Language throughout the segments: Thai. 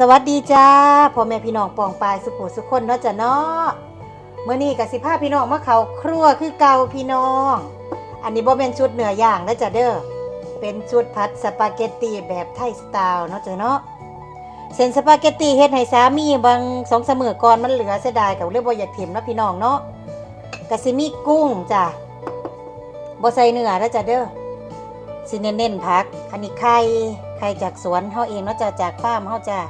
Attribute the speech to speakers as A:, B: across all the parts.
A: สวัสดีจ้าพ่อแม่พี่น้องปองปายสุขุสุขคนเนาะจ้ะเนาะเมื่อนี้กับสิพาพี่น้องมาเขาครัวคือเก่าพี่น้อง อันนี้บ่เป็นชุดเหนื้อย่างนะจ้ะเด้อเป็นชุดผัดสปาเกตตีแบบไทยสไตล์เนาะจ้ะเนาะเส้นสปาเกตตีเฮ็ดให้สามีบางสองเสมอก่อนมันเหลือเสียดายกับเรียกว่อยากถิ่มเนาะพี่น้องเนาะกะสิมีกุ้งจ้ะบ่ใส่เนื้อนะจ้ะเด้อสิเน้นๆผัก อันนี้ไข่ไข่จากสวนเฮาเองเนาะจ้ะจากฟาร์มเฮาจ้ะ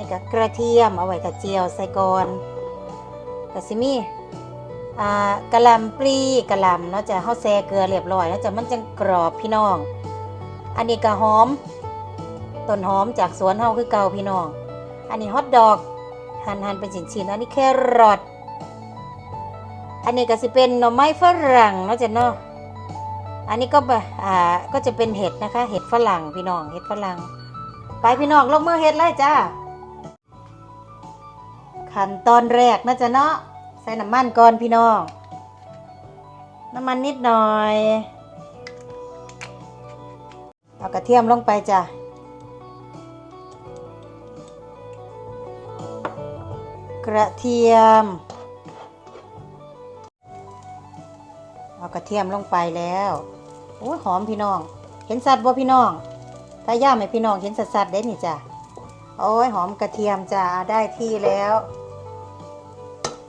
A: นี่ก็กระเทียมเอาไว้กับเจียวใส่ก่อนก็สิมีอ่ากะหล่ำปลีกะหล่ำเนาะจะเฮาแซ่เกลือเรียบร้อยเนาะจ้ะมันจังกรอบพี่น้อง อันนี้ก็หอมต้นหอมจากสวนเฮาคือเก่าพี่น้อง อันนี้ฮอทดอกหั่นหั่นเป็นชิ้นๆอันนี้แครอทอันนี้ก็สิเป็นหน่อไม้ฝรั่งเนาะจ้ะเนาะอันนี้ก็อ่าก็จะเป็นเห็ดนะคะ เห็ดฝรั่งพี่น้องเห็ดฝรั่งไปพี่น้องลงมือเห็ดเลยจ้า ขั้นตอนแรกนะจ๊ะเนาะใส่น้ำมันก่อนพี่น้อง น้ำมันนิดหน่อยเอากระเทียมลงไปจ้ะกระเทียม เอากระเทียมลงไปแล้วโอ้หอมพี่น้อง เห็นสัตว์บ่พี่น้องถ้าย่าไม่พี่น้องเห็นสัตว์สัตว์เด้นี่จ้ะโอ้ยหอมกระเทียมจ้ะได้ที่แล้ว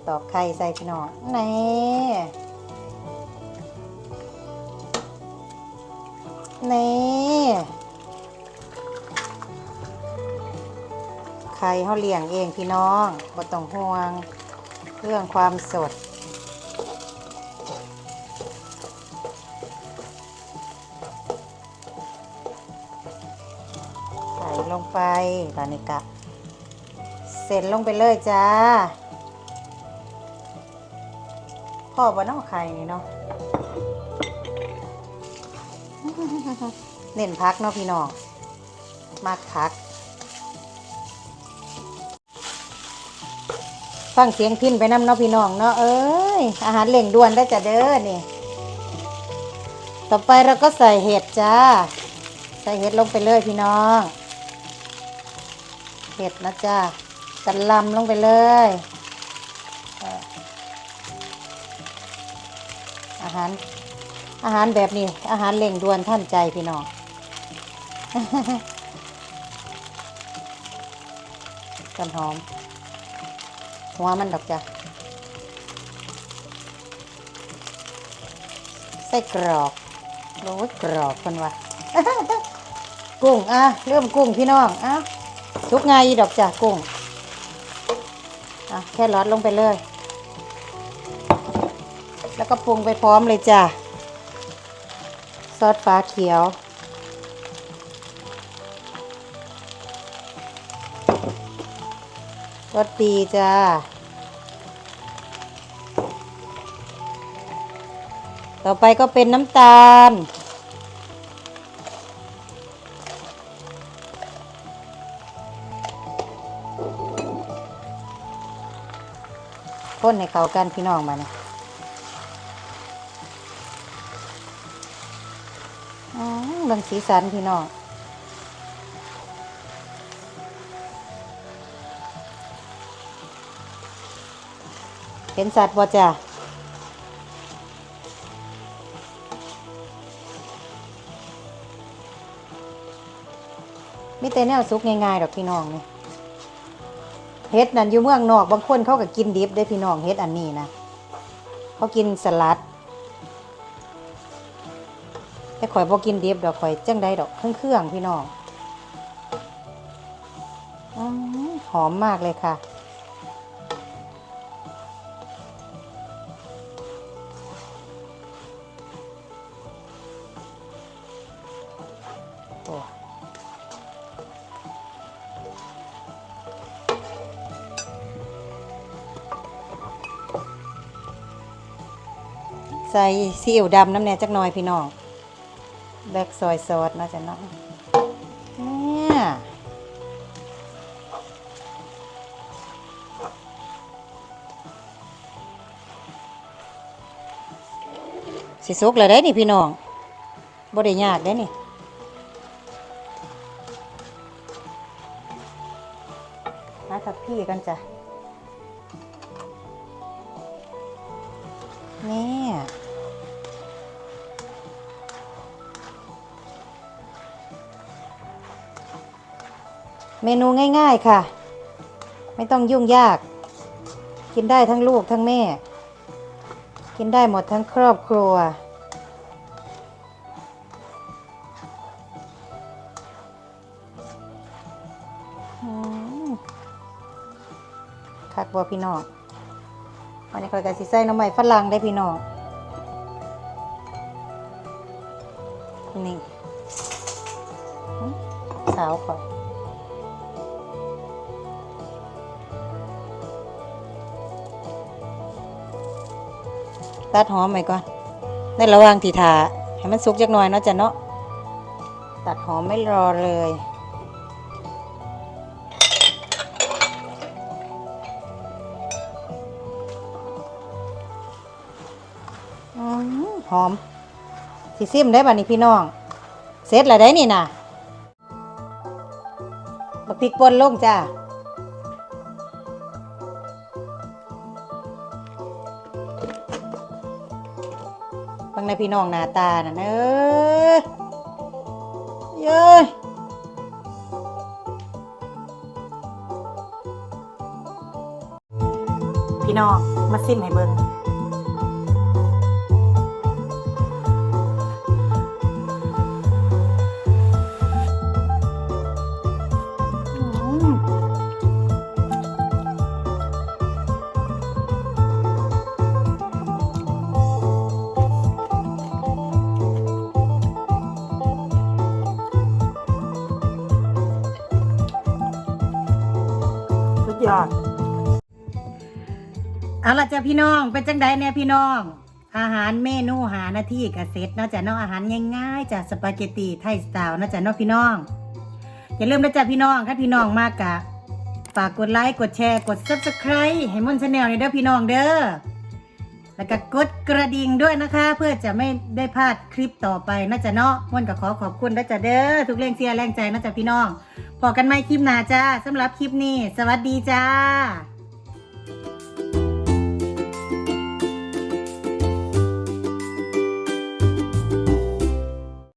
A: ตอกไข่ใส่พี่น้องนี่นี่ไข่เขาเลี้ยงเองพี่น้องบ่ต้องห่วงเรื่องความสดใส่ลงไปตอนนี้กะเสร็จลงไปเลยจ้า พ่อบ่น้องไข่นี่เนาะเน้นพักเนาะพี่น้องมากพัก ฟังเสียงพินไปน้ำเนาะพี่น้องเนาะเอ้ย อาหารเล่งด่วนได้จะเด้อนี่ ต่อไปเราก็ใส่เห็ดจ้า ใส่เห็ดลงไปเลยพี่น้อง เห็ดนะจ้ากระลำลงไปเลย อาหาร อาหารแบบนี้ อาหารเร่งด่วนท่านใจพี่น้องต้นหอม หัวมันดอกจ้ะใส่กรอกโอ้ยกรอกคนวะกุ้งอะเริ่มกุ้งพี่น้องอะทุกไงายอีดอกจ้ะกุ้งอะแค่รอดลงไปเลย แล้วก็ปรุงไปพร้อมเลยจ้ะ ซอสฟ้าเขียว รสดีจ้า ต่อไปก็เป็นน้ำตาลคนให้เขากันพี่น้องมาเนี่ย บางสีสันพี่น้องเห็นสัตว์บ่จ้ะมีแต่แนวซุกง่ายๆดอกพี่น้องเนี่ยเฮ็ดนั่นอยู่เมืองนอกบางคนเขาก็กินดิบได้พี่น้องเฮ็ดอันนี้นะเขากินสลัด แต่ข่อยบ่กินดิบดอกข่อยจังใดดอกเครื่องเครื่องพี่น้องอหอหอมมากเลยค่ะ โอ้ใส่ซีอิ๊วดำน้ำแหน่จักหน่อยพี่น้อง แบกซอยซอสนะจ้ะเนาะเนี่ยสิสุกเลยได้นี่พี่น้องบ่ได้ยากได้นี่าทับพี่กันจ้ะเนี่ย เมนูง่ายๆค่ะ ไม่ต้องยุ่งยาก กินได้ทั้งลูกทั้งแม่ กินได้หมดทั้งครอบครัว คักบ่พี่น้องวันนี้คอยกันสิใส่น้ำใหม่ฝรั่งได้พี่น้องนี่สาวก่อน ตัดหอมไปก่อนในระหว่างที่ทาให้มันสุกจักหน่อยเนาะจ้ะเนาะตัดหอมไม่รอเลยอืมหอมสิซิมได้บ่นี่พี่น้อง เสร็จแล้วได้นี่นะบักพริกป่นลงจ้า นะพี่น้องหน้าตาน่ะเอ้ยเย้ยพี่น้องมาซิมให้เบิ่ง ยอด เอาล่ะจ้ะพี่น้อง เป็นจังไดเนี่ยพี่น้อง อาหารเมนูหานาที่กับเซตเนะจ๊ะเนาะอาหารง่ายๆจ้ะสปาเกตตีไทยสไตล์นะจ๊ะเนาะพี่น้อง อย่าลืมนะจ๊ะพี่น้องถ้าพี่น้องมากกะฝากกดไลค์ กดแชร์ กด subscribe ให้มอนชาแนลในเด้อพี่น้องเด้อ แล้วก็กดกระดิ่งด้วยนะคะ เพื่อจะไม่ได้พลาดคลิปต่อไปน่าจะเนาะม่อนก็ขอขอบคุณนะจะเด้อทุกแรงเชียร์แรงใจน่าจะพี่น้องพอกันไหมคลิปหน้าจ้าสำหรับคลิปนี้ สวัสดีจ้า